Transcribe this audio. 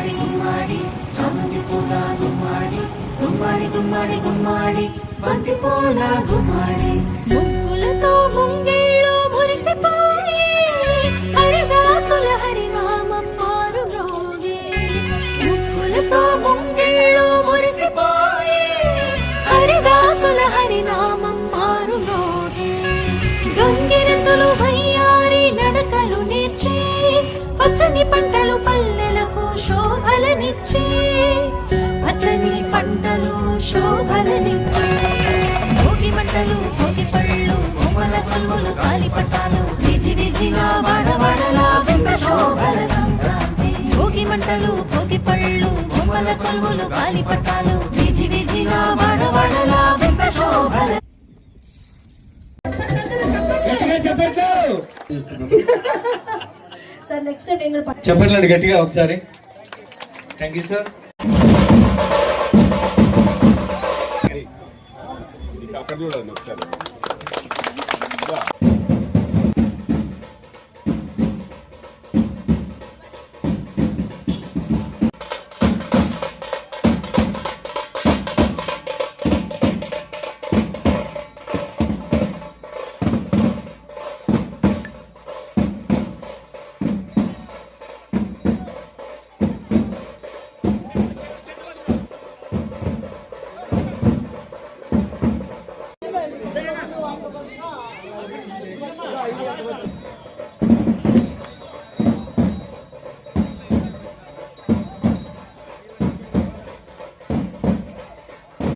గుమ్మడి గుమ్మడి చామంతి పూల గుమ్మడి గుమ్మడి గుమ్మడి గుమ్మడి బంతి పూల గుమ్మడి. మురిసిపోయి హరిదాసుల హరినామం మారు మ్రోగి. ముగ్గులతో మురిసిపోయి హరిదాసుల హరినామం మారు మ్రోగి. గంగిరెద్దులు నడకలు నేర్చి పచ్చని పంటలు పల్లె పచ్చని పంటలు భోగి మంటలు భోగి పళ్ళు విధి వడవడలా వింత శోభల సంక్రాంతి. భోగి మంటలు భోగి పళ్ళు విధి వింత శోభల చెప్పట్లండి గట్టిగా ఒకసారి. థ్యాంక్ యూ సార్ అక్కడ చూడండి ఒకసారి